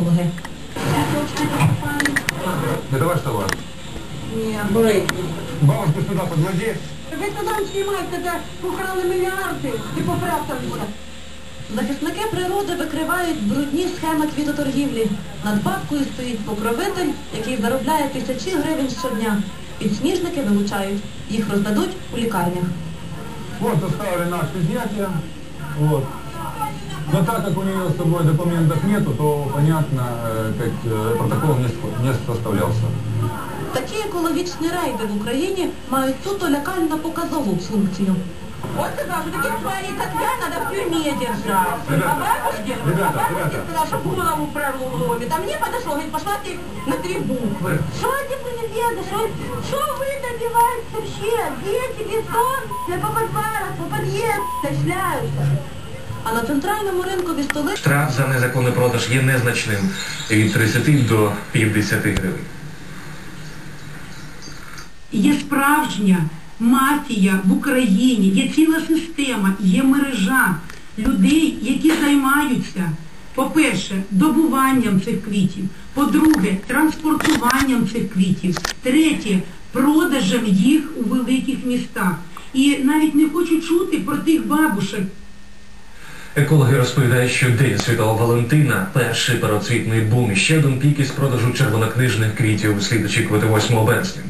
екологи. Это ваш товар? Ні, бери. Бабушку сюда подводи. Ви туди знімаєте, де похорони мільярди і попряталися. Захисники природи викривають брудні схеми квітоторгівлі. Над бабкою стоїть покровитель, який заробляє тисячі гривень щодня. Підсніжники вилучають. Їх роздадуть у лікарнях. Вот составили наше снятие. Вот. Но так как у нее с собой документов нету, то, понятно, э, как, э, протокол не, ско- не составлялся. Такі екологічні рейди в Україні мають суто лякально-показову функцію. От сказав, що таких тварей, як я, треба в тюрмі держати. Ребята, А бабушке, ребята, а бабушке ребята. сказав, що голову правило ломит. А мені подошло, говорит, пошла ты на три буквы. Что эти президенты, что, что вы добиваетесь вообще? Дети без солнца, по подвалах, по подъездам шляются. А на центральному ринкові столи Штраф за незаконний продаж є незначним від 30 до 50 гривень. Є справжня мафія в Україні, є ціла система, є мережа людей, які займаються, по-перше, добуванням цих квітів, по-друге, транспортуванням цих квітів, третє, продажем їх у великих містах. І навіть не хочу чути про тих бабушек, Екологи розповідають, що День Святого Валентина перший пароцвітний бум ще один пік із продажу червонокнижних квітів слід очікувати 8 березня.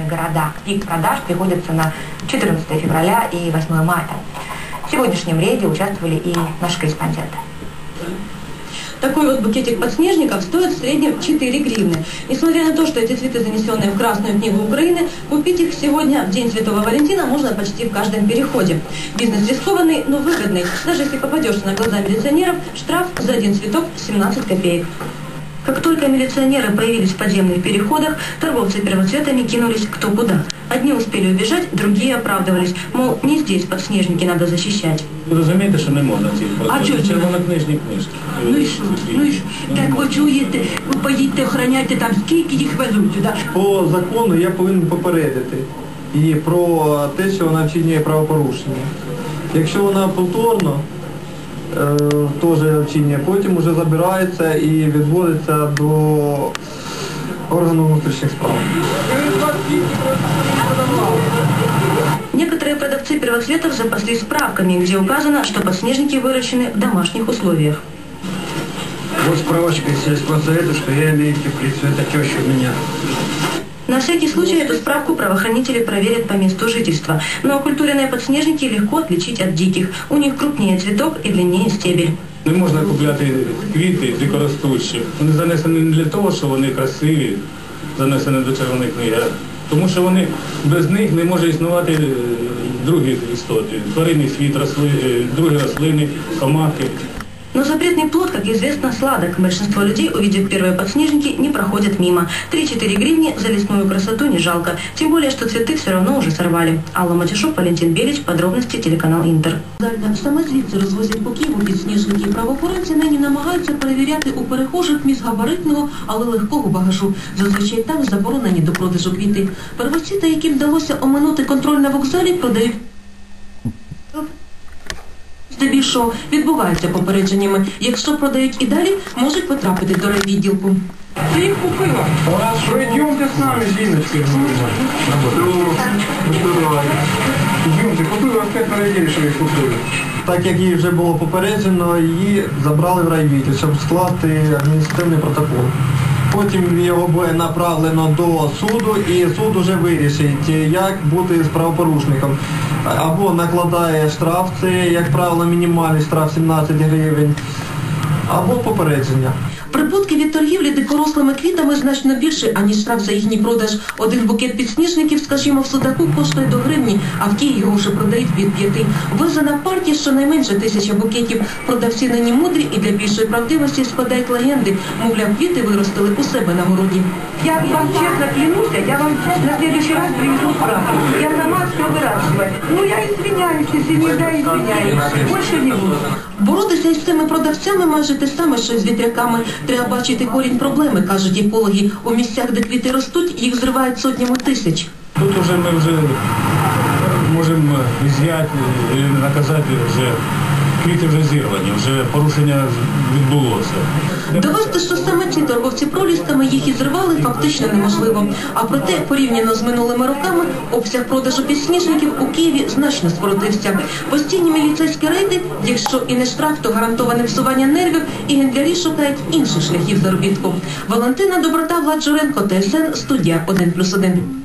Города Пик продаж приходится на 14 февраля и 8 мая. В сегодняшнем рейде участвовали и наши корреспонденты. Такой вот букетик подснежников стоит в среднем 4 гривны. Несмотря на то, что эти цветы занесенные в Красную книгу Украины, купить их сегодня, в День Святого Валентина, можно почти в каждом переходе. Бизнес рискованный, но выгодный. Даже если попадешься на глаза милиционеров, штраф за один цветок 17 копеек. Как только милиционеры появились в подземных переходах, торговцы первоцветами кинулись кто куда. Одни успели убежать, другие оправдывались, мол, не здесь подснежники надо защищать. Ви розумієте, що не можна ці А просто чого ж не червонокнижні книжки. Ну і що? Ну і що? Так ви чуєте, ви поїдьте, охороняйте там, скільки їх везуть сюди. По закону я повинен попередити її про те, що вона вчиняє правопорушення. Якщо вона повторно е, теж вчиняє, потім вже забирається і відводиться до органу внутрішніх справ. Некоторые продавцы первоцветов запаслись справками, где указано, что подснежники выращены в домашних условиях. Вот справочка из сельскохозсовета, что я имею теплицу, это теща у меня. На всякий случай эту справку правоохранители проверят по месту жительства. Но окультуренные подснежники легко отличить от диких. У них крупнее цветок и длиннее стебель. Не можна купляти квіти дикоростущі. Вони занесені не для того, що вони красиві, занесені до червоної книги, а тому що вони без них не може існувати е, другі істоти. Тваринний світ, росли, е, другі рослини, комахи. Но запретный плод, как известно, сладок. Большинство людей, увидев первые подснежники, не проходят мимо. 3-4 гривни за лесную красоту не жалко. Тем более, что цветы все равно уже сорвали. Алла Матюшок, Валентин Белич, подробности телеканал Интер. Саме звідси розвозять по Києву підсніжники. Правоохоронці нині намагаються перевіряти у перехожих міст габаритного, але легкого багажу. Зазвичай там заборонені до продажу квіти. Первоцвіти, яким вдалося оминути контроль на вокзалі, продають Здебільшого відбуваються попередженнями. Якщо продають і далі, можуть потрапити до райвідділку. Ты их купила? Пройдемте з нами, жіночки. Йдемте, купили опять перевірили, що їх купили. Так як її вже було попереджено, її забрали в райвідділ, щоб скласти адміністративний протокол. Потім його буде направлено до суду і суд уже вирішить, як бути з правопорушником. Або накладає штраф, це, як правило, мінімальний штраф 17 гривень, або попередження. Прибутки від торгівлі дикорослими квітами значно більше, аніж штраф за їхній продаж. Один букет підсніжників, скажімо, в Судаку коштує до гривні, а в Києві його вже продають від п'яти. Везена партія щонайменше тисяча букетів. Продавці нині мудрі і для більшої правдивості складають легенди. Мовляв, квіти виростили у себе на городі. Я вам честно клянусь, я вам на следующий раз привезу справку. Я сама все выращиваю. Ну, я извиняюсь, если не да, извиняюсь. Больше не буду. Боротися із цими продавцями майже те саме, що з вітряками. Треба бачити корінь проблеми, кажуть екологи. У місцях, де квіти ростуть, їх зривають сотнями тисяч. Тут вже ми вже можемо взяти і наказати вже квіти вже зірвані, вже порушення відбулося. Довести, що саме ці торговці пролісками їх і зривали, фактично неможливо. А проте, порівняно з минулими роками, обсяг продажу підсніжників у Києві значно скоротився. Постійні міліцейські рейди, якщо і не штраф, то гарантоване всування нервів, і гендлярі шукають інших шляхів заробітку. Валентина Доброта, Влад Журенко, ТСН, студія 1+,1.